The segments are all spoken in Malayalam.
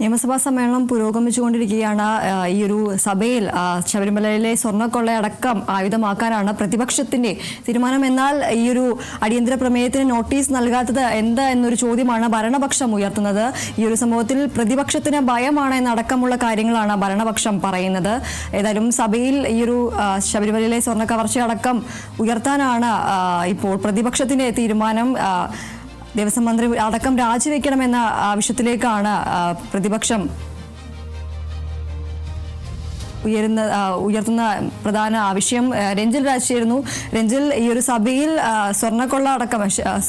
നിയമസഭാ സമ്മേളനം പുരോഗമിച്ചുകൊണ്ടിരിക്കുകയാണ്. ഈ ഒരു സഭയിൽ ശബരിമലയിലെ സ്വർണക്കൊള്ളയടക്കം ആയുധമാക്കാനാണ് പ്രതിപക്ഷത്തിന്റെ തീരുമാനം. എന്നാൽ ഈ ഒരു അടിയന്തര പ്രമേയത്തിന് നോട്ടീസ് നൽകാത്തത് എന്താ എന്നൊരു ചോദ്യമാണ് ഭരണപക്ഷം ഉയർത്തുന്നത്. ഈ ഒരു സംഭവത്തിൽ പ്രതിപക്ഷത്തിന് ഭയമാണ് എന്നടക്കമുള്ള കാര്യങ്ങളാണ് ഭരണപക്ഷം പറയുന്നത്. ഏതായാലും സഭയിൽ ഈ ഒരു ശബരിമലയിലെ സ്വർണ കവർച്ചയടക്കം ഉയർത്താനാണ് ഇപ്പോൾ പ്രതിപക്ഷത്തിന്റെ തീരുമാനം. ദേവസ്വം മന്ത്രി അടക്കം രാജിവെക്കണമെന്ന ആവശ്യത്തിലേക്കാണ് പ്രതിപക്ഷം ഉയരുന്ന ഉയർത്തുന്ന പ്രധാന ആവശ്യം രഞ്ജിൽ രാജ് ചേരുന്നു രഞ്ജിൽ ഈ ഒരു സഭയിൽ സ്വർണക്കൊള്ള അടക്കം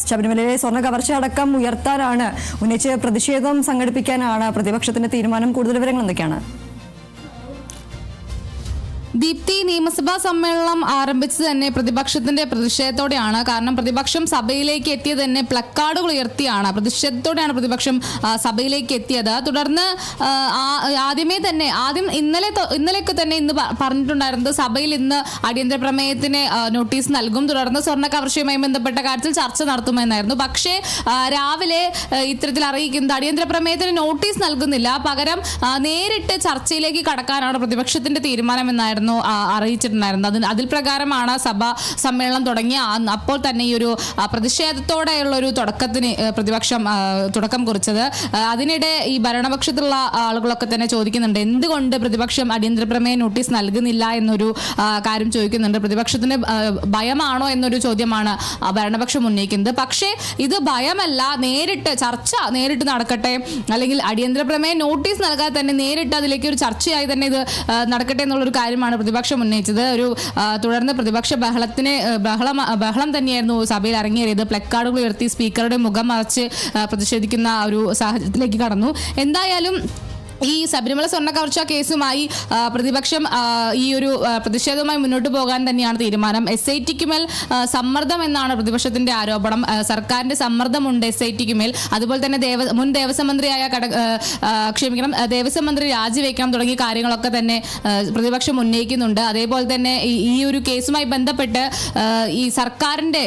ശബരിമലയിലെ സ്വർണ കവർച്ച അടക്കം ഉയർത്താനാണ് ഉന്നയിച്ച് പ്രതിഷേധം സംഘടിപ്പിക്കാനാണ് പ്രതിപക്ഷത്തിന്റെ തീരുമാനം. കൂടുതൽ വിവരങ്ങൾ എന്തൊക്കെയാണ്? ദീപ്തി നിയമസഭാ സമ്മേളനം ആരംഭിച്ചത് തന്നെ പ്രതിപക്ഷത്തിന്റെ പ്രതിഷേധത്തോടെയാണ്. കാരണം പ്രതിപക്ഷം സഭയിലേക്ക് എത്തിയത് തന്നെ പ്ലക്കാർഡുകൾ ഉയർത്തിയാണ്. പ്രതിഷേധത്തോടെയാണ് പ്രതിപക്ഷം സഭയിലേക്ക് എത്തിയത്. തുടർന്ന് ആദ്യമേ തന്നെ ആദ്യം ഇന്നലെ ഇന്നലെയൊക്കെ തന്നെ ഇന്ന് പറഞ്ഞിട്ടുണ്ടായിരുന്നത് സഭയിൽ ഇന്ന് അടിയന്തര പ്രമേയത്തിന് നോട്ടീസ് നൽകും. തുടർന്ന് സ്വർണ കവർച്ചയുമായി ബന്ധപ്പെട്ട കാര്യത്തിൽ ചർച്ച നടത്തുമെന്നായിരുന്നു. പക്ഷേ രാവിലെ ഇത്തരത്തിൽ അറിയിക്കുന്നത് അടിയന്തര പ്രമേയത്തിന് നോട്ടീസ് നൽകുന്നില്ല. പകരം നേരിട്ട് ചർച്ചയിലേക്ക് കടക്കാനാണ് പ്രതിപക്ഷത്തിന്റെ തീരുമാനം തീരുമാനമെന്നായിരുന്നു. ആ, അറിയിച്ചിട്ടുണ്ടായിരുന്നത് അതിന് അതിൽ പ്രകാരമാണ് സഭ സമ്മേളനം തുടങ്ങിയ. അപ്പോൾ തന്നെ ഈ ഒരു പ്രതിഷേധത്തോടെയുള്ള ഒരു തുടക്കത്തിന് പ്രതിപക്ഷം തുടക്കം കുറിച്ചത്. അതിനിടെ ഈ ഭരണപക്ഷത്തുള്ള ആളുകളൊക്കെ തന്നെ ചോദിക്കുന്നുണ്ട് എന്തുകൊണ്ട് പ്രതിപക്ഷം അടിയന്തര പ്രമേയ നോട്ടീസ് നൽകുന്നില്ല എന്നൊരു കാര്യം ചോദിക്കുന്നുണ്ട്. പ്രതിപക്ഷത്തിന് ഭയമാണോ എന്നൊരു ചോദ്യമാണ് ഭരണപക്ഷം ഉന്നയിക്കുന്നത്. പക്ഷേ ഇത് ഭയമല്ല. നേരിട്ട് ചർച്ച നേരിട്ട് നടക്കട്ടെ. അല്ലെങ്കിൽ അടിയന്തര പ്രമേയ നോട്ടീസ് നൽകാതെ തന്നെ നേരിട്ട് അതിലേക്ക് ഒരു ചർച്ചയായി തന്നെ ഇത് നടക്കട്ടെ എന്നുള്ളൊരു കാര്യമാണ് പ്രതിപക്ഷം ഉന്നയിച്ചത്. ഒരു തുടർന്ന് പ്രതിപക്ഷ ബഹളത്തിന് ബഹളം ബഹളം തന്നെയായിരുന്നു സഭയിൽ അരങ്ങേറിയത്. പ്ലക്കാർഡുകൾ ഉയർത്തി സ്പീക്കറുടെ മുഖം മറച്ച് പ്രതിഷേധിക്കുന്ന ഒരു സാഹചര്യത്തിലേക്ക് കടന്നു. എന്തായാലും ഈ ശബരിമല സ്വർണ കവർച്ച കേസുമായി പ്രതിപക്ഷം ഈ ഒരു പ്രതിഷേധവുമായി മുന്നോട്ട് പോകാൻ തന്നെയാണ് തീരുമാനം. എസ് ഐ ടിക്ക് മേൽ സമ്മർദ്ദം എന്നാണ് പ്രതിപക്ഷത്തിന്റെ ആരോപണം. സർക്കാരിന്റെ സമ്മർദ്ദമുണ്ട് എസ് ഐ ടിക്ക് മേൽ. അതുപോലെ തന്നെ ദേവ മുൻ ദേവസ്വം മന്ത്രിയായ കട ക്ഷമിക്കണം ദേവസ്വം മന്ത്രി രാജിവെക്കണം തുടങ്ങിയ കാര്യങ്ങളൊക്കെ തന്നെ പ്രതിപക്ഷം ഉന്നയിക്കുന്നുണ്ട്. അതേപോലെ തന്നെ ഈ- ഒരു കേസുമായി ബന്ധപ്പെട്ട് ഈ സർക്കാരിന്റെ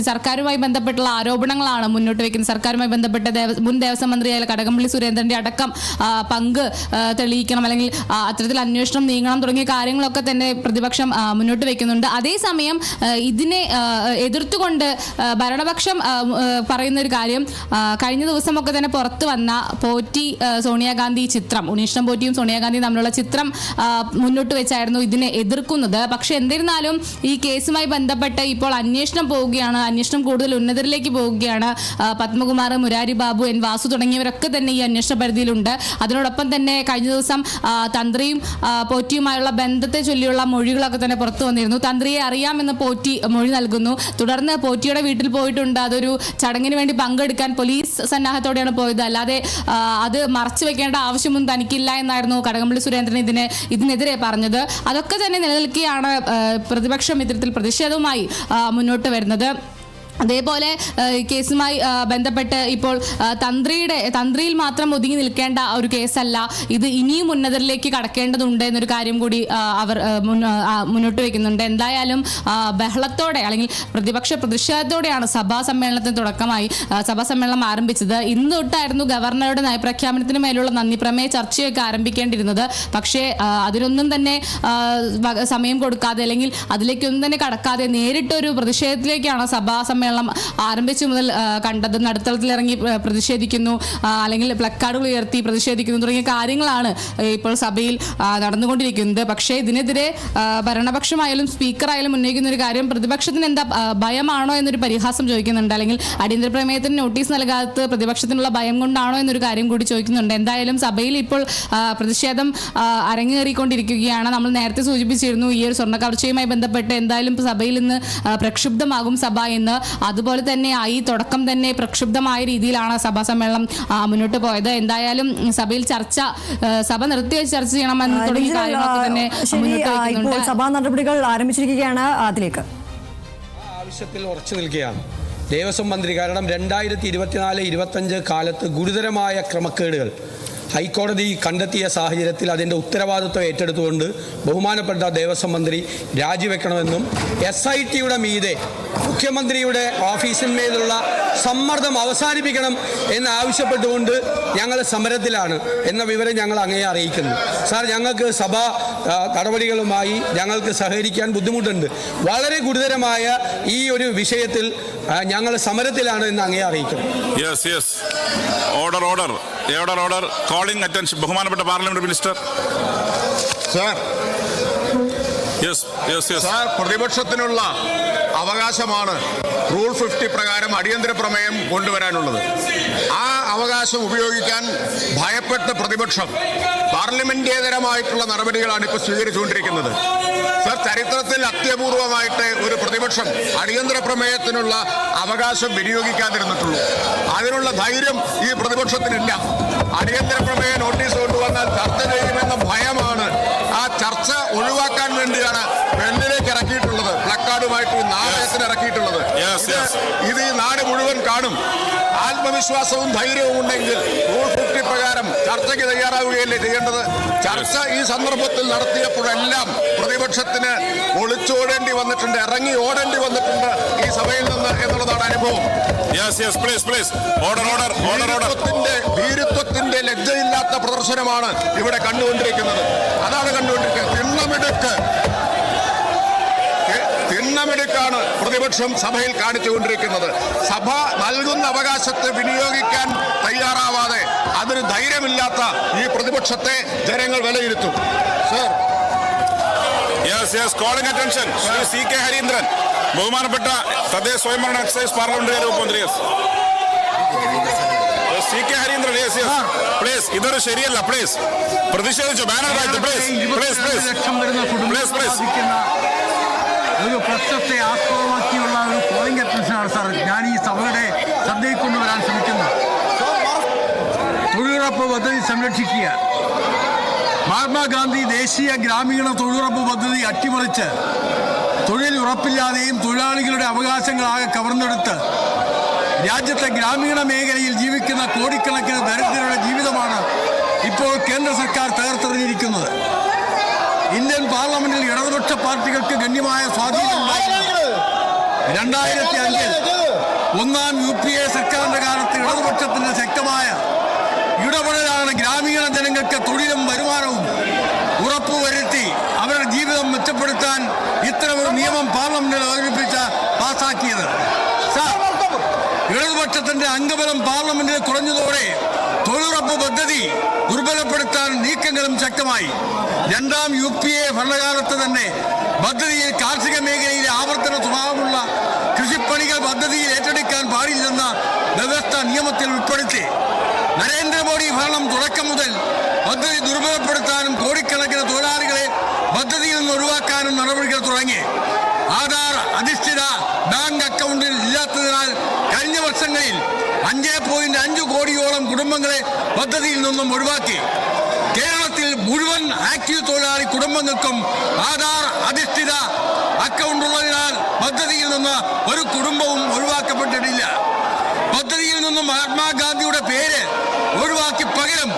സർക്കാരുമായി ബന്ധപ്പെട്ടുള്ള ആരോപണങ്ങളാണ് മുന്നോട്ട് വയ്ക്കുന്നത് സർക്കാരുമായി ബന്ധപ്പെട്ട മുൻ ദേവസ്വം മന്ത്രിയായ കടകംപള്ളി സുരേന്ദ്രന്റെ അടക്കം ആ, പങ്ക് തെളിയിക്കണം. അല്ലെങ്കിൽ അത്തരത്തിൽ അന്വേഷണം നീങ്ങണം തുടങ്ങിയ കാര്യങ്ങളൊക്കെ തന്നെ പ്രതിപക്ഷം മുന്നോട്ട് വെക്കുന്നുണ്ട്. അതേസമയം ഇതിനെ എതിർത്തുകൊണ്ട് ഭരണപക്ഷം പറയുന്ന ഒരു കാര്യം കഴിഞ്ഞ ദിവസമൊക്കെ തന്നെ പുറത്തു വന്ന പോറ്റി സോണിയാഗാന്ധി ചിത്രം ഉണ്ണീഷ്ണം പോറ്റിയും സോണിയാഗാന്ധിയും തമ്മിലുള്ള ചിത്രം മുന്നോട്ട് വെച്ചായിരുന്നു ഇതിനെ എതിർക്കുന്നത്. പക്ഷെ എന്നിരുന്നാലും ഈ കേസുമായി ബന്ധപ്പെട്ട് ഇപ്പോൾ അന്വേഷണം പോവുകയാണ്. അന്വേഷണം കൂടുതൽ ഉന്നതരിലേക്ക് പോവുകയാണ്. പത്മകുമാർ മുരാരി ബാബു എൻ വാസു തുടങ്ങിയവരൊക്കെ തന്നെ ഈ അന്വേഷണ പരിധിയിലുണ്ട്. അതിനോടൊപ്പം തന്നെ കഴിഞ്ഞ ദിവസം തന്ത്രിയും പോറ്റിയുമായുള്ള ബന്ധത്തെ ചൊല്ലിയുള്ള മൊഴികളൊക്കെ തന്നെ പുറത്തു വന്നിരുന്നു. തന്ത്രിയെ അറിയാമെന്ന് പോറ്റി മൊഴി നൽകുന്നു. തുടർന്ന് പോറ്റിയുടെ വീട്ടിൽ പോയിട്ടുണ്ട്. അതൊരു ചടങ്ങിന് വേണ്ടി പങ്കെടുക്കാൻ പോലീസ് സന്നാഹത്തോടെയാണ് പോയത്. അല്ലാതെ അത് മറച്ചു വെക്കേണ്ട ആവശ്യമൊന്നും തനിക്കില്ല എന്നായിരുന്നു കടകംപള്ളി സുരേന്ദ്രൻ ഇതിന് ഇതിനെതിരെ പറഞ്ഞത്. അതൊക്കെ തന്നെ നിലനിൽക്കുകയാണ് പ്രതിപക്ഷം ഇത്തരത്തിൽ പ്രതിഷേധവുമായി മുന്നോട്ട് വരുന്നത്. അതേപോലെ കേസുമായി ബന്ധപ്പെട്ട് ഇപ്പോൾ തന്ത്രിയുടെ തന്ത്രിയിൽ മാത്രം ഒതുങ്ങി നിൽക്കേണ്ട ഒരു കേസല്ല. ഇത് ഇനിയും ഉന്നതരിലേക്ക് കടക്കേണ്ടതുണ്ട് എന്നൊരു കാര്യം കൂടി അവർ മുന്നോട്ട് വയ്ക്കുന്നുണ്ട് എന്തായാലും ബഹളത്തോടെ അല്ലെങ്കിൽ പ്രതിപക്ഷ പ്രതിഷേധത്തോടെയാണ് സഭാ സമ്മേളനത്തിന് തുടക്കമായി സഭാ സമ്മേളനം ആരംഭിച്ചത്. ഇന്ന് തൊട്ടായിരുന്നു ഗവർണറുടെ നയപ്രഖ്യാപനത്തിന് മേലുള്ള നന്ദി പ്രമേയ ചർച്ചയൊക്കെ ആരംഭിക്കേണ്ടിരുന്നത് പക്ഷേ അതിനൊന്നും തന്നെ സമയം കൊടുക്കാതെ അല്ലെങ്കിൽ അതിലേക്കൊന്നും തന്നെ കടക്കാതെ നേരിട്ടൊരു പ്രതിഷേധത്തിലേക്കാണ് സഭാ സമ്മേളനം ആരംഭിച്ചു മുതൽ കണ്ടത് നടുത്തളത്തിൽ ഇറങ്ങി പ്രതിഷേധിക്കുന്നു അല്ലെങ്കിൽ പ്ലക്കാർഡുകൾ ഉയർത്തി പ്രതിഷേധിക്കുന്നു തുടങ്ങിയ കാര്യങ്ങളാണ് ഇപ്പോൾ സഭയിൽ നടന്നുകൊണ്ടിരിക്കുന്നത്. പക്ഷേ ഇതിനെതിരെ ഭരണപക്ഷമായാലും സ്പീക്കറായാലും ഉന്നയിക്കുന്ന ഒരു കാര്യം പ്രതിപക്ഷത്തിന് എന്താ ഭയമാണോ എന്നൊരു പരിഹാസം ചോദിക്കുന്നുണ്ട്. അല്ലെങ്കിൽ അടിയന്തര പ്രമേയത്തിന് നോട്ടീസ് നൽകാത്ത പ്രതിപക്ഷത്തിനുള്ള ഭയം കൊണ്ടാണോ എന്നൊരു കാര്യം കൂടി ചോദിക്കുന്നുണ്ട്. എന്തായാലും സഭയിൽ ഇപ്പോൾ പ്രതിഷേധം അരങ്ങേറിക്കൊണ്ടിരിക്കുകയാണ്. നമ്മൾ നേരത്തെ സൂചിപ്പിച്ചിരുന്നു ഈ ഒരു സ്വർണ കവർച്ചയുമായി ബന്ധപ്പെട്ട് എന്തായാലും സഭയിൽ ഇന്ന് പ്രക്ഷുബ്ധമാകും സഭ എന്ന്. അതുപോലെ തന്നെ ഈ തുടക്കം തന്നെ പ്രക്ഷുബ്ധമായ രീതിയിലാണ് സഭാ സമ്മേളനം മുന്നോട്ട് പോയത്. എന്തായാലും സഭയിൽ ചർച്ച സഭ നിർത്തിവെച്ച് ചർച്ച ചെയ്യണമെന്ന് തുടങ്ങിയ കാര്യങ്ങളൊക്കെ തന്നെ ഇപ്പോൾ സഭാ നടപടികൾ ആരംഭിച്ചിരിക്കുകയാണ്. അതിലേക്ക്. ആ ആവശ്യത്തിൽ ഉറച്ചു നിൽക്കുകയാണ്. ദേവസ്വം മന്ത്രി കാരണം രണ്ടായിരത്തി ഇരുപത്തിനാല് ഇരുപത്തഞ്ച് കാലത്ത് ഗുരുതരമായ ക്രമക്കേടുകൾ. ഹൈക്കോടതി കണ്ടെത്തിയ സാഹചര്യത്തിൽ അതിന്റെ ഉത്തരവാദിത്വം ഏറ്റെടുത്തുകൊണ്ട് ബഹുമാനപ്പെട്ട ദേവസ്വം മന്ത്രി രാജിവെക്കണമെന്നും എസ് ഐ ടിയുടെ മീതെ മുഖ്യമന്ത്രിയുടെ ഓഫീസിന്മേലുള്ള സമ്മർദ്ദം അവസാനിപ്പിക്കണം എന്നാവശ്യപ്പെട്ടുകൊണ്ട് ഞങ്ങൾ സമരത്തിലാണ് എന്ന വിവരം ഞങ്ങൾ അങ്ങയെ അറിയിക്കുന്നു. സാർ ഞങ്ങൾക്ക് സഭാ നടപടികളുമായി ഞങ്ങൾക്ക് സഹകരിക്കാൻ ബുദ്ധിമുട്ടുണ്ട്. വളരെ ഗുരുതരമായ ഈ ഒരു വിഷയത്തിൽ ഞങ്ങൾ സമരത്തിലാണ് എന്ന് അങ്ങേ അറിയിക്കും yes yes order order order order calling attention ബഹുമാനപ്പെട്ട parliament minister. Sir yes yes yes sir പ്രതിപക്ഷത്തിനുള്ള അവകാശമാണ് റൂൾ ഫിഫ്റ്റി പ്രകാരം അടിയന്തര പ്രമേയം കൊണ്ടുവരാനുള്ളത്. ആ അവകാശം ഉപയോഗിക്കാൻ ഭയപ്പെട്ട പ്രതിപക്ഷം പാർലമെന്റേതരമായിട്ടുള്ള നടപടികളാണ് ഇപ്പോൾ സ്വീകരിച്ചുകൊണ്ടിരിക്കുന്നത്. സർ ചരിത്രത്തിൽ അത്യപൂർവമായിട്ട് ഒരു പ്രതിപക്ഷം അടിയന്തര പ്രമേയത്തിനുള്ള അവകാശം വിനിയോഗിക്കാതിരുന്നിട്ടുള്ളൂ. അതിനുള്ള ധൈര്യം ഈ പ്രതിപക്ഷത്തിനില്ല. അടിയന്തര പ്രമേയ നോട്ടീസ് കൊണ്ടുവന്നാൽ ചർച്ച ചെയ്യുമെന്ന ഭയമാണ് ആ ചർച്ച ഒഴിവാക്കാൻ വേണ്ടിയാണ് വെള്ളിലേക്ക് ഇറക്കിയിട്ടുള്ളത്. പ്ലക്കാർഡുമായിട്ട് ഈ നാടകത്തിന് ഇറക്കിയിട്ടുള്ളത്. ഇത് ഈ നാട് മുഴുവൻ കാണും. ആത്മവിശ്വാസവും ധൈര്യവും ഉണ്ടെങ്കിൽ റൂൾ ഫിഫ്റ്റി പ്രകാരം ചർച്ചയ്ക്ക് തയ്യാറാവുകയല്ലേ ചെയ്യേണ്ടത്? ചർച്ച ഈ സന്ദർഭത്തിൽ നടത്തിയപ്പോഴെല്ലാം പ്രതിപക്ഷത്തിന് ഒളിച്ചോടേണ്ടി വന്നിട്ടുണ്ട് ഇറങ്ങി ഓടേണ്ടി വന്നിട്ടുണ്ട് ഈ സഭയിൽ നിന്ന് എന്നുള്ളതാണ് അനുഭവം. ഭീരുത്വത്തിന്റെ ലജ്ജയില്ലാത്ത പ്രദർശനമാണ് ഇവിടെ കണ്ടുകൊണ്ടിരിക്കുന്നത്. അതാണ് കണ്ടുകൊണ്ടിരിക്കുന്നത്. തിണ്ണമിടുക്ക് തിണ്ണമെടുക്കാണ് പ്രതിപക്ഷം സഭയിൽ കാണിച്ചുകൊണ്ടിരിക്കുന്നത്. സഭ നൽകുന്ന അവകാശത്തെ വിനിയോഗിക്കാൻ തയ്യാറാവാതെ അതിന് ധൈര്യമില്ലാത്ത ഈ പ്രതിപക്ഷത്തെ ജനങ്ങൾ വിലയിരുത്തും. Sir. Yes yes calling attention Shri C K Hareendran ബഹുമാനപ്പെട്ട തദ്ദേശ സ്വയംഭരണ എക്സൈസ് പാർലമെന്ററി വകുപ്പ് മന്ത്രി C K Hareendran yes yes please ഇതൊരു ശരിയല്ല പ്ലീസ് പ്രതിഷേധിച്ചു banner please please please please ലക്ഷം ഒരു പ്രശ്നത്തെ ആസ്പദമാക്കിയുള്ള ഒരു പോളിംഗ് അറ്റൻഷനാണ് സാർ ഞാൻ ഈ സഭയുടെ ശ്രദ്ധയിൽ കൊണ്ടുവരാൻ ശ്രമിക്കുന്നത് തൊഴിലുറപ്പ് പദ്ധതി സംരക്ഷിക്കുക. മഹാത്മാഗാന്ധി ദേശീയ ഗ്രാമീണ തൊഴിലുറപ്പ് പദ്ധതി അട്ടിമറിച്ച് തൊഴിൽ ഉറപ്പില്ലാതെയും തൊഴിലാളികളുടെ അവകാശങ്ങളാകെ കവർന്നെടുത്ത് രാജ്യത്തെ ഗ്രാമീണ മേഖലയിൽ ജീവിക്കുന്ന കോടിക്കണക്കിന് ദരിദ്രരുടെ ജീവിതമാണ് ഇപ്പോൾ കേന്ദ്ര സർക്കാർ തകർത്തെറിഞ്ഞിരിക്കുന്നത്. ഇന്ത്യൻ പാർലമെന്റിൽ ഇടതുപക്ഷ പാർട്ടികൾക്ക് ഗണ്യമായ സ്വാധീനം. രണ്ടായിരത്തി അഞ്ചിൽ ഒന്നാം യു പി എ സർക്കാരിന്റെ കാലത്ത് ഇടതുപക്ഷത്തിന്റെ ശക്തമായ ഇടപെടലാണ് ഗ്രാമീണ ജനങ്ങൾക്ക് തൊഴിലും വരുമാനവും ഉറപ്പുവരുത്തി അവരുടെ ജീവിതം മെച്ചപ്പെടുത്താൻ ഇത്തരമൊരു നിയമം പാർലമെന്റിൽ അവതരിപ്പിച്ച പാസാക്കിയത്. ഇടതുപക്ഷത്തിന്റെ അംഗബലം പാർലമെന്റിൽ കുറഞ്ഞതോടെ തൊഴിലുറപ്പ് പദ്ധതി ദുർബലപ്പെടുത്താൻ നീക്കങ്ങളും ശക്തമായി. രണ്ടാം യു പി എ ഭരണകാലത്ത് തന്നെ പദ്ധതിയിൽ കാർഷിക മേഖലയിലെ ആവർത്തന സ്വഭാവമുള്ള കൃഷിപ്പണികൾ പദ്ധതിയിൽ ഏറ്റെടുക്കാൻ പാടില്ലെന്ന വ്യവസ്ഥ നിയമത്തിൽ ഉൾപ്പെടുത്തി. നരേന്ദ്രമോദി ഭരണം തുടക്കം മുതൽ പദ്ധതി ദുർബലപ്പെടുത്താനും കോടിക്കണക്കിന് തൊഴിലാളികളെ പദ്ധതിയിൽ നിന്ന് ഒഴിവാക്കാനും നടപടികൾ തുടങ്ങി. ആധാർ അധിഷ്ഠിത ബാങ്ക് അക്കൗണ്ടിൽ ഇല്ലാത്തതിനാൽ കഴിഞ്ഞ വർഷങ്ങളിൽ അഞ്ച് പോയിന്റ് അഞ്ച് കോടിയോളം കുടുംബങ്ങളെ പദ്ധതിയിൽ നിന്നും ഒഴിവാക്കി. മുഴുവൻ ആക്റ്റീവ് തൊഴിലാളി കുടുംബങ്ങൾക്കും ആധാർ അധിഷ്ഠിത അക്കൗണ്ട് ഉള്ളതിനാൽ പദ്ധതിയിൽ നിന്ന് ഒരു കുടുംബവും ഒഴിവാക്കപ്പെട്ടിട്ടില്ല. പദ്ധതിയിൽ നിന്ന് മഹാത്മാഗാന്ധിയുടെ പേര് ഒഴിവാക്കി പകരം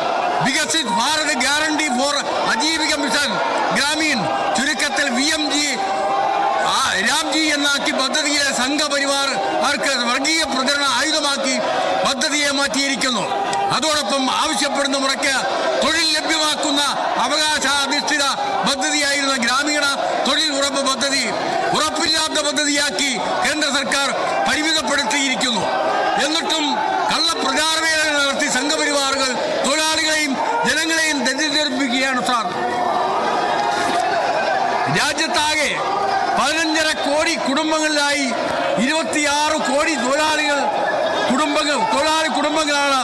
Viksit Bharat guarantee for Ajeevika mission Gramin ചുരുക്കത്തിൽ വി എം ജി രാംജി എന്നാക്കി പദ്ധതിയിലെ സംഘപരിവാർ അവർക്ക് വർഗീയ പ്രചരണ ആയുധമാക്കി പദ്ധതിയെ മാറ്റിയിരിക്കുന്നു. അതോടൊപ്പം ആവശ്യപ്പെടുന്ന മുറയ്ക്ക് തൊഴിൽ ലഭ്യമാക്കുന്ന അവകാശാധിഷ്ഠിത പദ്ധതിയായിരുന്ന ഗ്രാമീണ തൊഴിൽ ഉറപ്പ് പദ്ധതി ഉറപ്പില്ലാത്ത പദ്ധതിയാക്കി കേന്ദ്ര സർക്കാർ പരിമിതപ്പെടുത്തിയിരിക്കുന്നു. എന്നിട്ടും കള്ളപ്രചാരവേല നടത്തി സംഘപരിവാറുകൾ തൊഴിലാളികളെയും ജനങ്ങളെയും തെറ്റിദ്ധരിപ്പിക്കുകയാണ് സാർ. രാജ്യത്താകെ പതിനഞ്ചര കോടി കുടുംബങ്ങളിലായി ഇരുപത്തിയാറ് കോടി തൊഴിലാളികൾ കുടുംബങ്ങൾ തൊഴിലാളി കുടുംബങ്ങളാണ്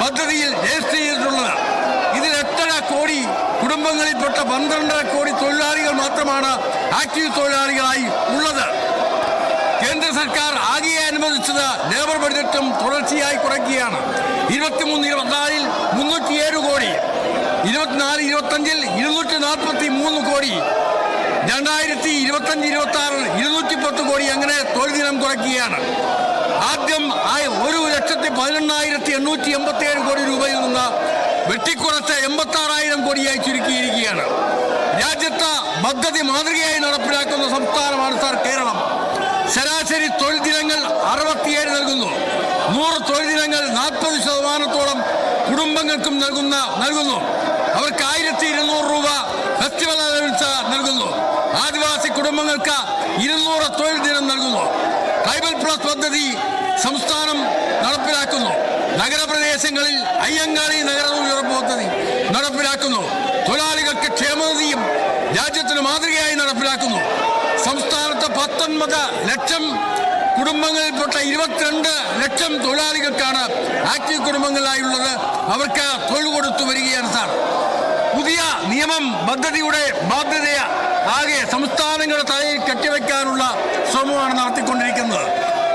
പദ്ധതിയിൽ രജിസ്റ്റർ ചെയ്തിട്ടുള്ളത്. ഇതിൽ എത്ര കോടി കുടുംബങ്ങളിൽപ്പെട്ട പന്ത്രണ്ടര കോടി തൊഴിലാളികൾ മാത്രമാണ് ആക്റ്റീവ് തൊഴിലാളികളായി ഉള്ളത്. കേന്ദ്ര സർക്കാർ ആകെ അനുവദിച്ചത് ലേബർ ബഡ്ജറ്റും തുടർച്ചയായി കുറയ്ക്കുകയാണ്. ഇരുപത്തിമൂന്ന് ഇരുപത്തിനാലിൽ മുന്നൂറ്റിയേഴ് കോടി ഇരുപത്തിനാല് ഇരുപത്തഞ്ചിൽ ഇരുന്നൂറ്റി നാൽപ്പത്തി മൂന്ന് കോടി രണ്ടായിരത്തി ഇരുപത്തഞ്ച് ഇരുപത്തി ആറിൽ ഇരുന്നൂറ്റി പത്ത് കോടി അങ്ങനെ തൊഴിൽ ദിനം കുറയ്ക്കുകയാണ്. ആദ്യം ആ ഒരു ലക്ഷത്തി പതിനെണ്ണായിരത്തി എണ്ണൂറ്റി എൺപത്തി ഏഴ് കോടി രൂപയിൽ നിന്ന് വെട്ടിക്കുറച്ച് എൺപത്തി ആറായിരം കോടിയായി ചുരുക്കിയിരിക്കുകയാണ്. രാജ്യത്ത് പദ്ധതി മാതൃകയായി നടപ്പിലാക്കുന്ന സംസ്ഥാനമാണ് സാർ കേരളം. ശരാശരി തൊഴിൽ ദിനങ്ങൾ അറുപത്തിയേഴ് നൽകുന്നു. നൂറ് തൊഴിൽ ദിനങ്ങൾ നാൽപ്പത് ശതമാനത്തോളം കുടുംബങ്ങൾക്കും നൽകുന്ന നൽകുന്നു. അവർക്ക് ആയിരത്തി ഇരുന്നൂറ് രൂപ ഫെസ്റ്റിവൽ അലവൻസ് നൽകുന്നു. ആദിവാസി കുടുംബങ്ങൾക്ക് ഇരുന്നൂറ് തൊഴിൽ ദിനം നൽകുന്നു. ട്രൈബൽ പ്ലസ് പദ്ധതി സംസ്ഥാനം നടപ്പിലാക്കുന്നു. നഗരപ്രദേശങ്ങളിൽ അയ്യങ്കാളി നഗരവും തൊഴിലുറപ്പ് പദ്ധതി നടപ്പിലാക്കുന്നു. തൊഴിലാളികൾക്ക് ക്ഷേമനിധിയും രാജ്യത്തിന് മാതൃകയായി നടപ്പിലാക്കുന്നു. സംസ്ഥാനത്ത് പത്തൊൻപത് ലക്ഷം കുടുംബങ്ങളിൽപ്പെട്ട ഇരുപത്തിരണ്ട് ലക്ഷം തൊഴിലാളികൾക്കാണ് ആക്റ്റീവ് കുടുംബങ്ങളിലായുള്ളത് അവർക്ക് തൊഴിൽ കൊടുത്തു വരികയാണ് സാർ. പുതിയ നിയമം പദ്ധതിയുടെ ബാധ്യതയ. ആകെ സംസ്ഥാനങ്ങളുടെ തലയിൽ കെട്ടിവെക്കാനുള്ള ശ്രമമാണ് നടത്തിക്കൊണ്ടിരിക്കുന്നത്.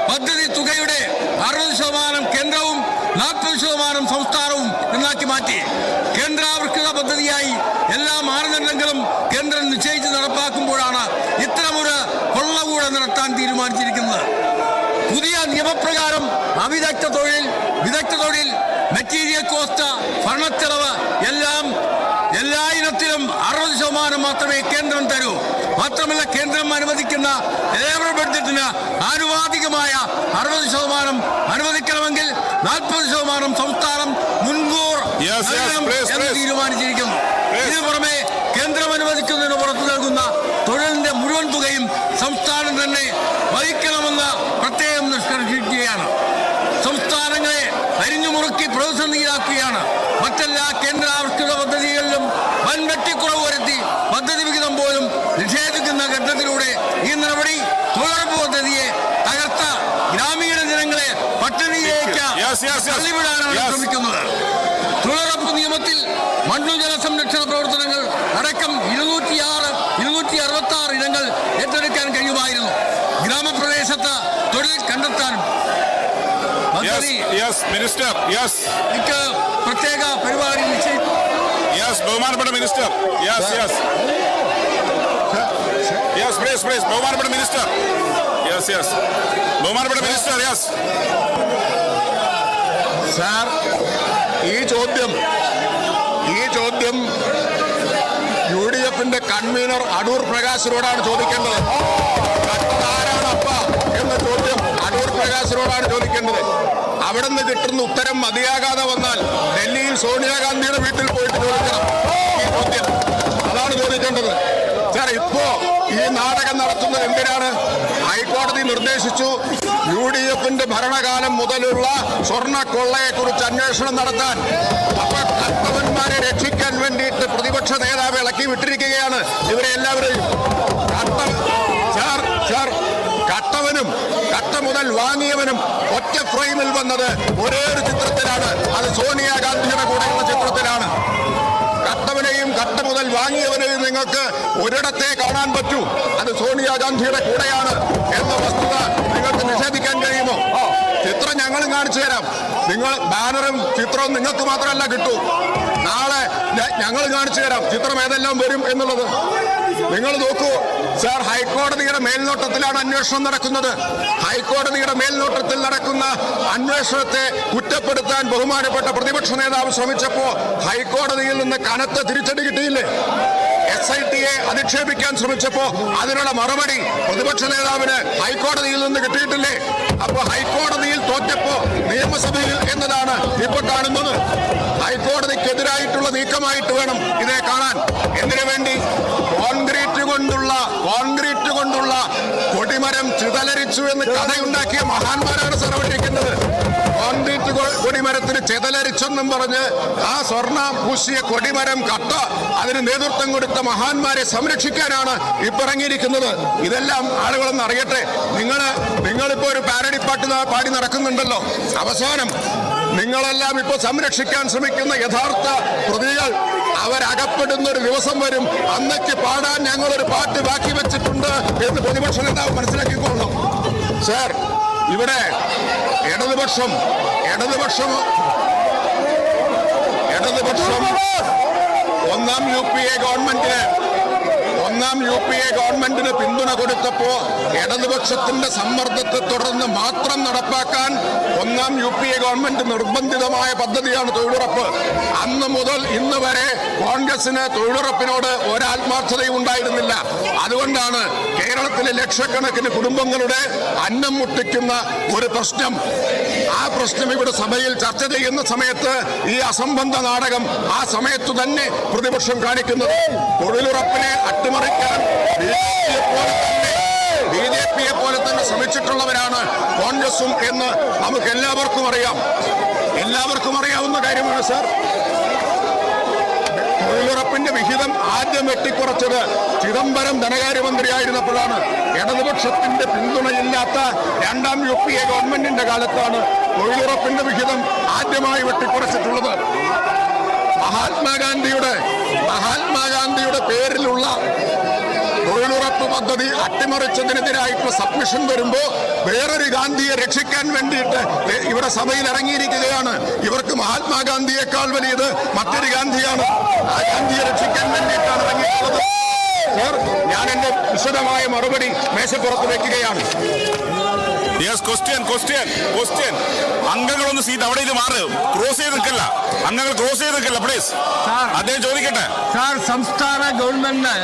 പദ്ധതി തുകയുടെ അറുപത് ശതമാനം കേന്ദ്രവും നാൽപ്പത് ശതമാനം സംസ്ഥാനവും എന്നാക്കി മാറ്റി. കേന്ദ്രാവിഷ്കൃത പദ്ധതിയായി എല്ലാ മാനദണ്ഡങ്ങളും കേന്ദ്രം നിശ്ചയിച്ച് നടപ്പാക്കുമ്പോഴാണ് ഇത്തരമൊരു കൊള്ളകൂടെ നടത്താൻ തീരുമാനിച്ചിരിക്കുന്നത്. പുതിയ നിയമപ്രകാരം അവിദഗ്ധ തൊഴിൽ വിദഗ്ധ തൊഴിൽ മെറ്റീരിയൽ കോസ്റ്റ് ഭരണച്ചെലവ് എല്ലാം ഇനത്തിലും അറുപത് ശതമാനം മാത്രമേ കേന്ദ്രം തരൂ മാത്രമല്ല കേന്ദ്രം അനുവദിക്കുന്ന ലേബർ ബഡ്ജറ്റിന് ആനുപാതികമായ അറുപത് ശതമാനം അനുവദിക്കണമെങ്കിൽ നാൽപ്പത് ശതമാനം സംസ്ഥാനം മുൻകൂർ എന്ന്. തീരുമാനിച്ചിരിക്കുന്നു. ഇതിനു പുറമെ കേന്ദ്രം അനുവദിക്കുന്നതിന് പുറത്തു നൽകുന്ന തൊഴിലിന്റെ മുഴുവൻ തുകയും സംസ്ഥാനം തന്നെ വഹിക്കണമെന്ന് പ്രത്യേകം നിഷ്കർഷിക്കുകയാണ് സംസ്ഥാനങ്ങളെ അരിഞ്ഞുമുറുക്കി പ്രതിസന്ധിയിലാക്കുകയാണ് മറ്റെല്ലാ കേന്ദ്രാവിഷ്കൃത പദ്ധതികളിലും വൻ വെട്ടിക്കുറവ് വരുത്തി പദ്ധതി വിഹിതം പോലും നിഷേധിക്കുന്ന ഘട്ടത്തിലൂടെ ഈ നടപടി തൊഴിലുറപ്പ് പദ്ധതിയെ തകർത്ത ഗ്രാമീണ ജനങ്ങളെ പട്ടിണിയിലേക്ക് Yes, yes, yes. തള്ളിവിടാനാണ്. ശ്രമിക്കുന്നത്. തൊഴിലുറപ്പ് നിയമത്തിൽ മണ്ണു ജലസംരക്ഷണ പ്രവർത്തനങ്ങൾ അടക്കം ഇരുന്നൂറ്റിയാറ് ഇരുന്നൂറ്റി അറുപത്തി ആറ് ഇനങ്ങൾ ഏറ്റെടുക്കാൻ കഴിയുമായിരുന്നു. ഗ്രാമപ്രദേശത്ത് തൊഴിൽ കണ്ടെത്താനും. മിനിസ്റ്റർ എനിക്ക് പ്രത്യേക പരിപാടി ബഹുമാനപ്പെട്ട മിനിസ്റ്റർ ബഹുമാനപ്പെട്ട മിനിസ്റ്റർ ബഹുമാനപ്പെട്ട മിനിസ്റ്റർ യെസ് സാർ ഈ ചോദ്യം ഈ ചോദ്യം യു ഡി എഫിന്റെ കൺവീനർ അടൂർ പ്രകാശിനോടാണ് ചോദിക്കേണ്ടത്. ആരാണ് അപ്പ എന്ന ചോദ്യം അടൂർ പ്രകാശിനോടാണ് ചോദിക്കേണ്ടത്. അവിടെ നിന്ന് കിട്ടുന്ന ഉത്തരം മതിയാകാതെ വന്നാൽ ഡൽഹിയിൽ സോണിയാഗാന്ധിയുടെ വീട്ടിൽ പോയിട്ട് ചോദിക്കണം. ഈ ചോദ്യം. അതാണ് ചോദിക്കേണ്ടത്. സാർ ഇപ്പോ ഈ നാടകം നടത്തുന്നത് എന്തിനാണ്? ഹൈക്കോടതി നിർദ്ദേശിച്ചു യു ഡി എഫിന്റെ ഭരണകാലം മുതലുള്ള സ്വർണ കൊള്ളയെ കുറിച്ച് അന്വേഷണം നടത്താൻ. അപ്പൊ കർത്തവന്മാരെ രക്ഷിക്കാൻ വേണ്ടിയിട്ട് പ്രതിപക്ഷ നേതാവ് ഇളക്കി വിട്ടിരിക്കുകയാണ് ഇവരെ എല്ലാവരെയും. കട്ടവനും കട്ട മുതൽ വാങ്ങിയവനും ഒറ്റ ഫ്രെയിമിൽ വന്നത് ഒരേ ഒരു ചിത്രത്തിലാണ്. അത് സോണിയാഗാന്ധിയുടെ കൂടെയുള്ള ചിത്രത്തിലാണ്. കട്ടവനെയും കട്ട മുതൽ വാങ്ങിയവനെയും നിങ്ങൾക്ക് ഒരിടത്തെ കാണാൻ പറ്റൂ. അത് സോണിയാഗാന്ധിയുടെ കൂടെയാണ് എന്ന വസ്തുത നിങ്ങൾക്ക് നിഷേധിക്കാൻ കഴിയുമോ? ചിത്രം ഞങ്ങളും കാണിച്ചു തരാം. നിങ്ങൾ ബാനറും ചിത്രവും നിങ്ങൾക്ക് മാത്രമല്ല കിട്ടൂ. നാളെ ഞങ്ങൾ കാണിച്ചു തരാം. ചിത്രം ഏതെല്ലാം വരും എന്നുള്ളത്. നിങ്ങൾ നോക്കൂ. സാർ ഹൈക്കോടതിയുടെ മേൽനോട്ടത്തിലാണ് അന്വേഷണം നടക്കുന്നത്. ഹൈക്കോടതിയുടെ മേൽനോട്ടത്തിൽ നടക്കുന്ന അന്വേഷണത്തെ കുറ്റപ്പെടുത്താൻ ബഹുമാനപ്പെട്ട പ്രതിപക്ഷ നേതാവ് ശ്രമിച്ചപ്പോ ഹൈക്കോടതിയിൽ നിന്ന് കനത്ത തിരിച്ചടി കിട്ടിയില്ലേ? എസ് ഐ ടിയെ അധിക്ഷേപിക്കാൻ ശ്രമിച്ചപ്പോ അതിനുള്ള മറുപടി പ്രതിപക്ഷ നേതാവിന് ഹൈക്കോടതിയിൽ നിന്ന് കിട്ടിയിട്ടില്ലേ? അപ്പൊ ഹൈക്കോടതിയിൽ തോറ്റപ്പോ നിയമസഭയിൽ എന്നതാണ് ഇപ്പൊ കാണുന്നത്. ഹൈക്കോടതിക്കെതിരായിട്ടുള്ള നീക്കമായിട്ട് വേണം ഇതിനെ കാണാൻ. എന്തിനു വേണ്ടി? കോൺക്രീറ്റ് കൊണ്ടുള്ള കോൺക്രീറ്റ് കൊണ്ടുള്ള കൊടിമരം ചിതലരിച്ചു എന്ന് കഥയുണ്ടാക്കിയ മഹാന്മാരാണ് സർവഹിക്കുന്നത് കോൺക്രീറ്റ് കൊടിമരത്തിന് ചിതലരിച്ചെന്നും പറഞ്ഞ് ആ സ്വർണ പൂശിയ കൊടിമരം കട്ട അതിന് നേതൃത്വം കൊടുത്ത മഹാന്മാരെ സംരക്ഷിക്കാനാണ് ഇപ്പിറങ്ങിയിരിക്കുന്നത്. ഇതെല്ലാം ആളുകളൊന്ന് അറിയട്ടെ. നിങ്ങൾ നിങ്ങളിപ്പോ ഒരു പാരഡി പാട്ട് പാടി നടക്കുന്നുണ്ടല്ലോ. അവസാനം നിങ്ങളെല്ലാം ഇപ്പോൾ സംരക്ഷിക്കാൻ ശ്രമിക്കുന്ന യഥാർത്ഥ പ്രതികൾ അവരകപ്പെടുന്ന ഒരു ദിവസം വരും. അന്നയ്ക്ക് പാടാൻ ഞങ്ങളൊരു പാട്ട് ബാക്കി വെച്ചിട്ടുണ്ട് എന്ന് പ്രതിപക്ഷ നേതാവ് മനസ്സിലാക്കിക്കൊള്ളണം. സാർ ഇവിടെ ഇടതുപക്ഷം ഇടതുപക്ഷം ഇടതുപക്ഷം ഒന്നാം യു പി എ ഗവൺമെന്റിന് ഒന്നാം യു പി എ ഗവൺമെന്റിന് പിന്തുണ കൊടുത്തപ്പോ ഇടതുപക്ഷത്തിന്റെ സമ്മർദ്ദത്തെ തുടർന്ന് മാത്രം നടപ്പാക്കാൻ ഒന്നാം യു പി എ ഗവൺമെന്റ് നിർബന്ധിതമായ പദ്ധതിയാണ് തൊഴിലുറപ്പ്. അന്ന് മുതൽ ഇന്ന് വരെ കോൺഗ്രസിന് തൊഴിലുറപ്പിനോട് ഒരാത്മാർത്ഥതയും ഉണ്ടായിരുന്നില്ല. അതുകൊണ്ടാണ് കേരളത്തിലെ ലക്ഷക്കണക്കിന് കുടുംബങ്ങളുടെ അന്നം മുട്ടിക്കുന്ന ഒരു പ്രശ്നം. ആ പ്രശ്നം ഇവിടെ സഭയിൽ ചർച്ച ചെയ്യുന്ന സമയത്ത് ഈ അസംബന്ധ നാടകം ആ സമയത്ത് തന്നെ പ്രതിപക്ഷം കാണിക്കുന്നത്. തൊഴിലുറപ്പിനെ അട്ടിമറിക്കാൻ ബി ജെ പിയെ പോലെ തന്നെ ശ്രമിച്ചിട്ടുള്ളവരാണ് കോൺഗ്രസും എന്ന് നമുക്ക് എല്ലാവർക്കും അറിയാം. എല്ലാവർക്കും അറിയാവുന്ന കാര്യമാണ് സാർ. തൊഴിലുറപ്പിന്റെ വിഹിതം ആദ്യം വെട്ടിക്കുറച്ചത് ചിദംബരം ധനകാര്യമന്ത്രിയായിരുന്നപ്പോഴാണ്. ഇടതുപക്ഷത്തിന്റെ പിന്തുണയില്ലാത്ത രണ്ടാം യു പി എ ഗവൺമെന്റിന്റെ കാലത്താണ് തൊഴിലുറപ്പിന്റെ വിഹിതം ആദ്യമായി വെട്ടിക്കുറച്ചിട്ടുള്ളത്. മഹാത്മാഗാന്ധിയുടെ മഹാത്മാഗാന്ധിയുടെ പേരിലുള്ള തൊഴിലുറപ്പ് പദ്ധതി അട്ടിമറിച്ചതിനെതിരായിട്ടുള്ള സബ്മിഷൻ വരുമ്പോ വേറൊരു ഗാന്ധിയെ രക്ഷിക്കാൻ വേണ്ടിയിട്ട് ഇവിടെ സഭയിൽ ഇറങ്ങിയിരിക്കുകയാണ് ഇവർക്ക് മഹാത്മാഗാന്ധിയേക്കാൾ വലിയത് മറ്റൊരു ഗാന്ധിയാണ്. ഗാന്ധിയെ രക്ഷിക്കാൻ വേണ്ടിയിട്ടാണ് ഇറങ്ങിയിട്ടുള്ളത്. സർ ഞാൻ എന്റെ വിശദമായ മറുപടി മേശപ്പുറത്ത് വെക്കുകയാണ്. യെസ് ക്വസ്റ്റ്യൻ ക്വസ്റ്റ്യൻ ക്വസ്റ്റ്യൻ അംഗങ്ങളൊന്ന് സീറ്റ് അവിടെ ഇത് മാറ്. ക്രോസ് ചെയ്ത് നിൽക്കല്ല. അംഗങ്ങൾ ക്രോസ് ചെയ്ത് നിൽക്കല്ല പ്ലീസ് സാർ. അദ്ദേഹം ചോദിക്കട്ടെ. സാർ സംസ്ഥാന ഗവൺമെന്റ്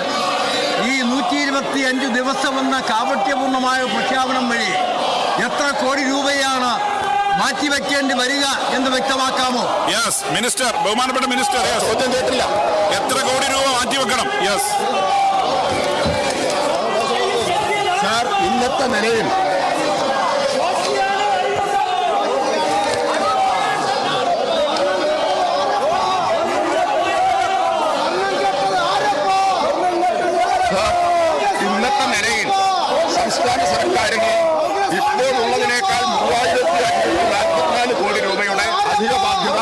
ഈ നൂറ്റി ഇരുപത്തി അഞ്ച് ദിവസമെന്ന കാപട്യപൂർണമായ പ്രഖ്യാപനം വഴി എത്ര കോടി രൂപയാണ് മാറ്റിവെക്കേണ്ടി വരിക എന്ന് വ്യക്തമാക്കാമോ? യെസ് മിനിസ്റ്റർ ബഹുമാനപ്പെട്ട മിനിസ്റ്റർ ചോദ്യം കേട്ടില്ല. എത്ര കോടി രൂപ മാറ്റിവെക്കണം? യെസ് സാർ ഇന്നത്തെ നിലയിൽ സാർ, ഇന്നത്തെ നിലയിൽ സംസ്ഥാന സർക്കാരിന് ഇപ്പോഴുള്ളതിനേക്കാൾ മൂവായിരത്തി അഞ്ഞൂറ്റി നാൽപ്പത്തിനാല് കോടി രൂപയുടെ അധിക ബാധ്യത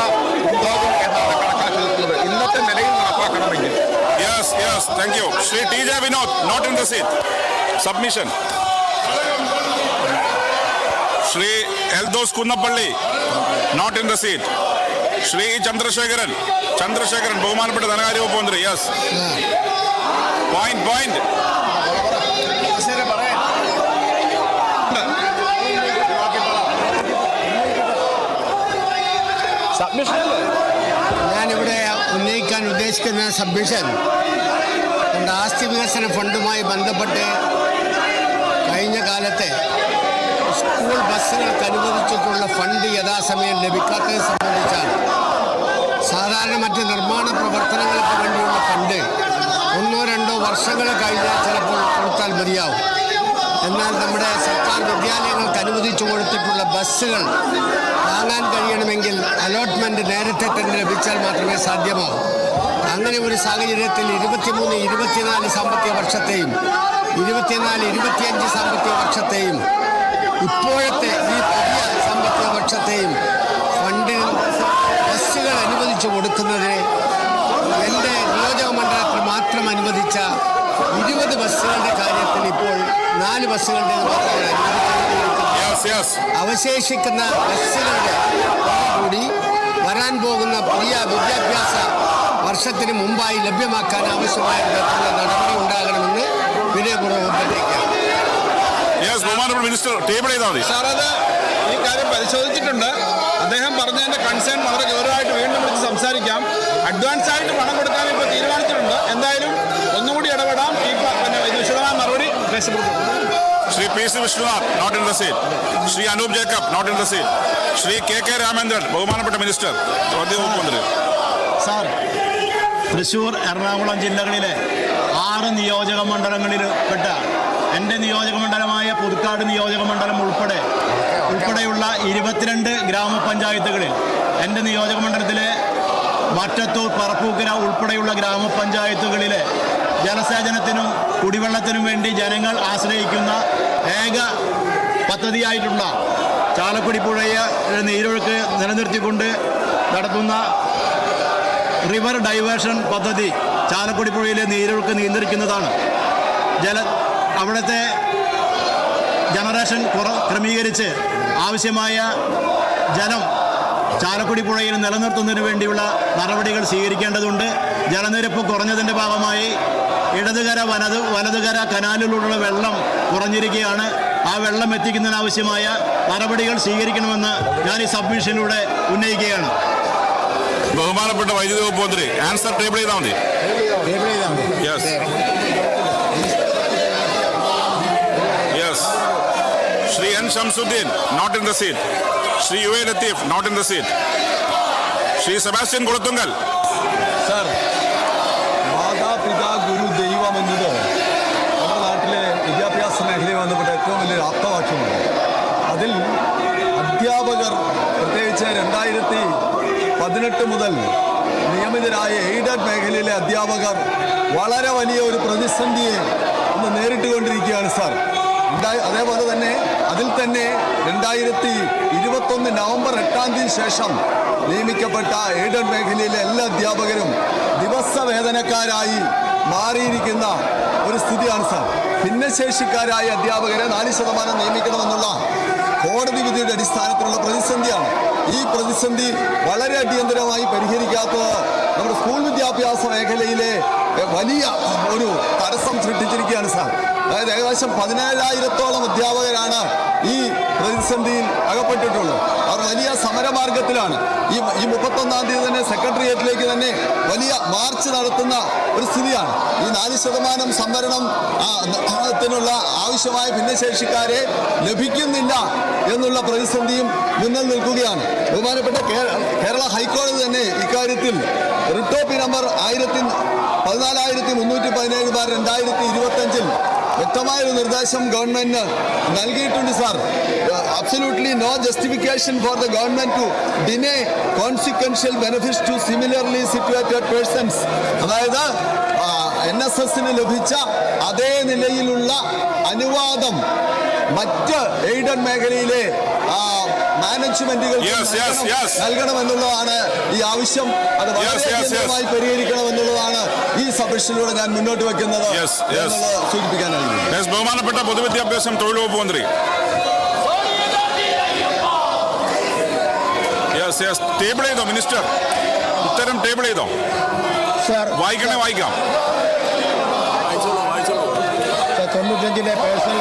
ഉണ്ടാകും എന്നാണ് കണക്കാക്കിയിട്ടുള്ളത് ഇന്നത്തെ നിലയിൽ നടപ്പാക്കണമെങ്കിൽ yes yes thank you Shri T J Vinod not in the seat submission Shri Eldhose Kunnappilly not in the seat Shri Chandrasekharan Chandrasekharan ബഹുമാനപ്പെട്ട ധനകാര്യ വകുപ്പ് മന്ത്രി യെസ് പോയിന്റ് പോയിന്റ് ഞാനിവിടെ ഉന്നയിക്കാൻ ഉദ്ദേശിക്കുന്ന സബ്മിഷൻ നമ്മുടെ ആസ്തി വികസന ഫണ്ടുമായി ബന്ധപ്പെട്ട് കഴിഞ്ഞ കാലത്തെ സ്കൂൾ ബസ്സുകൾക്ക് അനുവദിച്ചിട്ടുള്ള ഫണ്ട് യഥാസമയം ലഭിക്കാത്തത് സംബന്ധിച്ചാണ്. സാധാരണ മറ്റ് നിർമ്മാണ പ്രവർത്തനങ്ങൾക്ക് വേണ്ടിയുള്ള ഫണ്ട് ഒന്നോ രണ്ടോ വർഷങ്ങൾ കഴിഞ്ഞാൽ ചിലപ്പോൾ കൊടുത്താൽ മതിയാവും. എന്നാൽ നമ്മുടെ സർക്കാർ വിദ്യാലയങ്ങൾക്ക് അനുവദിച്ചു കൊടുത്തിട്ടുള്ള ബസ്സുകൾ വാങ്ങാൻ കഴിയണമെങ്കിൽ അലോട്ട്മെന്റ് നേരത്തെ തന്നെ ലഭിച്ചാൽ മാത്രമേ സാധ്യമാവൂ. അങ്ങനെ ഒരു സാഹചര്യത്തിൽ ഇരുപത്തിമൂന്ന് ഇരുപത്തിനാല് സാമ്പത്തിക വർഷത്തെയും ഇരുപത്തിനാല് ഇരുപത്തിയഞ്ച് സാമ്പത്തിക വർഷത്തെയും ഇപ്പോഴത്തെ ഈ പുതിയ സാമ്പത്തിക വർഷത്തെയും ഫണ്ടിൽ ബസ്സുകൾ അനുവദിച്ചു കൊടുക്കുന്നതിന് എന്റെ നിയോജക മണ്ഡലത്തിൽ മാത്രം അനുവദിച്ച ഇരുപത് ബസ്സുകളുടെ കാര്യത്തിൽ ഇപ്പോൾ നാല് ബസ്സുകളുടെ മാത്രമേ അവശേഷിക്കുന്ന ബസ്സുകളുടെ കൂടി വരാൻ പോകുന്ന പുതിയ വിദ്യാഭ്യാസ വർഷത്തിന് മുമ്പായി ലഭ്യമാക്കാൻ ആവശ്യമായ വിധത്തിലുള്ള നടപടി ഉണ്ടാകണമെന്ന് വിനയപൂർവം അഭ്യർത്ഥിക്കാം. യെസ് ബഹുമാനപ്പെട്ട മിനിസ്റ്റർ ടേബിൾ ചെയ്താൽ മതി. സാർ അത് ഈ കാര്യം പരിശോധിച്ചിട്ടുണ്ട്. അദ്ദേഹം പറഞ്ഞതിന്റെ കൺസേൺ വളരെ ഗൗരവമായിട്ട് വീണ്ടും വിളിച്ച് സംസാരിക്കാം. അഡ്വാൻസ് ആയിട്ട് പണം കൊടുക്കാൻ ഇപ്പോൾ തീരുമാനിച്ചിട്ടുണ്ട്. എന്തായാലും ഒന്നുകൂടി ഇടപെടാം. ഈ വിശദമായ മറുപടി Shri P C Vishnunath not in the Shri Anoop Jacob not in the Shri K K Ramendran ബഹുമാനപ്പെട്ട മിനിസ്റ്റർ മന്ത്രി. സാർ തൃശ്ശൂർ എറണാകുളം ജില്ലകളിലെ ആറ് നിയോജക മണ്ഡലങ്ങളിൽ പെട്ട എന്റെ നിയോജക മണ്ഡലമായ പുതുക്കാട് നിയോജക മണ്ഡലം ഉൾപ്പെടെ ഉൾപ്പെടെയുള്ള ഇരുപത്തിരണ്ട് ഗ്രാമപഞ്ചായത്തുകളിൽ എന്റെ നിയോജക മണ്ഡലത്തിലെ മറ്റത്തൂർ പറപ്പൂക്കര ഉൾപ്പെടെയുള്ള ഗ്രാമപഞ്ചായത്തുകളിലെ ജലസേചനത്തിനും കുടിവെള്ളത്തിനും വേണ്ടി ജനങ്ങൾ ആശ്രയിക്കുന്ന ഏക പദ്ധതിയായിട്ടുള്ള ചാലക്കുടി പുഴയെ നീരൊഴുക്ക് നിലനിർത്തിക്കൊണ്ട് നടത്തുന്ന റിവർ ഡൈവേർഷൻ പദ്ധതി ചാലക്കുടി പുഴയിലെ നീരൊഴുക്ക് നിയന്ത്രിക്കുന്നതാണ്. ജല അവിടുത്തെ ജനറേഷൻ കുറ ക്രമീകരിച്ച് ആവശ്യമായ ജലം ചാലക്കുടി പുഴയിൽ നിലനിർത്തുന്നതിന് വേണ്ടിയുള്ള നടപടികൾ സ്വീകരിക്കേണ്ടതുണ്ട്. ജലനിരപ്പ് കുറഞ്ഞതിന്റെ ഭാഗമായി ഇടതുകര വലത് വലതുകര കനാലിലുള്ള വെള്ളം കുറഞ്ഞിരിക്കുകയാണ്. ആ വെള്ളം എത്തിക്കുന്നതിനാവശ്യമായ നടപടികൾ സ്വീകരിക്കണമെന്ന് ഞാൻ ഈ സബ്മിഷനിലൂടെ ഉന്നയിക്കുകയാണ്. ബഹുമാനപ്പെട്ട വൈദ്യുതി വകുപ്പ് മന്ത്രി ആൻസർ ടേബിൾ ചെയ്താൽ മതി. Yes yes Shri N Shamsuddin not in the seat Shri U A Latheef not in the seat Shri Sebastian Kulathunkal. Sir മാതാപിതാ ഗുരു ദൈവം എന്നത് നമ്മുടെ നാട്ടിലെ വിദ്യാഭ്യാസ മേഖലയെ ബന്ധപ്പെട്ട ഏറ്റവും വലിയൊരു ആപ്തവാക്യമാണ്. അതിൽ അധ്യാപകർ പ്രത്യേകിച്ച് രണ്ടായിരത്തി പതിനെട്ട് മുതൽ നിയമിതരായ എയ്ഡഡ് മേഖലയിലെ അധ്യാപകർ വളരെ വലിയ ഒരു പ്രതിസന്ധിയെ ഇന്ന് നേരിട്ടുകൊണ്ടിരിക്കുകയാണ് സാർ. അതേപോലെ തന്നെ അതിൽ തന്നെ രണ്ടായിരത്തി ഇരുപത്തൊന്ന് നവംബർ എട്ടാം തീയതി ശേഷം നിയമിക്കപ്പെട്ട എയ്ഡഡ് മേഖലയിലെ എല്ലാ അധ്യാപകരും ദിവസ വേതനക്കാരായി മാറിയിരിക്കുന്ന ഒരു സ്ഥിതിയാണ് സാർ. ഭിന്നശേഷിക്കാരായ അധ്യാപകരെ നാല് ശതമാനം നിയമിക്കണമെന്നുള്ള കോടതി വിധിയുടെ അടിസ്ഥാനത്തിലുള്ള പ്രതിസന്ധിയാണ് ഈ പ്രതിസന്ധി വളരെ അടിയന്തരമായി പരിഹരിക്കാത്തത് നമ്മുടെ സ്കൂൾ വിദ്യാഭ്യാസ മേഖലയിലെ വലിയ ഒരു തടസ്സം സൃഷ്ടിച്ചിരിക്കുകയാണ് സാർ. അതായത് ഏകദേശം പതിനേഴായിരത്തോളം അധ്യാപകരാണ് ഈ പ്രതിസന്ധിയിൽ അകപ്പെട്ടിട്ടുള്ളത്. അവർ വലിയ സമരമാർഗത്തിലാണ്. ഈ ഈ മുപ്പത്തൊന്നാം തീയതി തന്നെ സെക്രട്ടേറിയറ്റിലേക്ക് തന്നെ വലിയ മാർച്ച് നടത്തുന്ന ഒരു സ്ഥിതിയാണ്. ഈ നാല് ശതമാനം സംവരണം ത്തിനുള്ള ആവശ്യമായ ഭിന്നശേഷിക്കാരെ ലഭിക്കുന്നില്ല എന്നുള്ള പ്രതിസന്ധിയും മുന്നിൽ നിൽക്കുകയാണ്. ബഹുമാനപ്പെട്ട കേരള ഹൈക്കോടതി തന്നെ ഇക്കാര്യത്തിൽ റിട്ടോപ്പി നമ്പർ ആയിരത്തി പതിനാലായിരത്തി മുന്നൂറ്റി പതിനേഴ് ബാർ രണ്ടായിരത്തി ഇരുപത്തഞ്ചിൽ വ്യക്തമായൊരു നിർദ്ദേശം ഗവൺമെന്റിന് നൽകിയിട്ടുണ്ട് sir. Absolutely no justification for the government to deny consequential benefits to similarly situated persons അതായത് എൻ എസ് എസിന് ലഭിച്ച അതേ നിലയിലുള്ള അനുവാദം മറ്റ് എയ്ഡഡ് മേഖലയിലെ മാനേജ്മെന്റുകൾ Yes, yes, yes. നൽകണമെന്നുള്ളതാണ് ഈ ആവശ്യം. അത് വളരെ Yes, yes, yes. പരിഹരിക്കണമെന്നുള്ളതാണ് ഈ സബ്മിഷനിലൂടെ ഞാൻ മുന്നോട്ട് വെക്കുന്നത് യെസ് ബഹുമാനപ്പെട്ട പൊതുവിദ്യാഭ്യാസം തൊഴിൽ വകുപ്പ് മന്ത്രി. യെസ് യെസ് ടേബിൾ ചെയ്തോ മിനിസ്റ്റർ ഉത്തരം ടേബിൾ ചെയ്തോ? സാർ വായിക്കണേ വായിക്കാം. തൊണ്ണൂറ്റഞ്ചിന്റെ പേഴ്സണൽ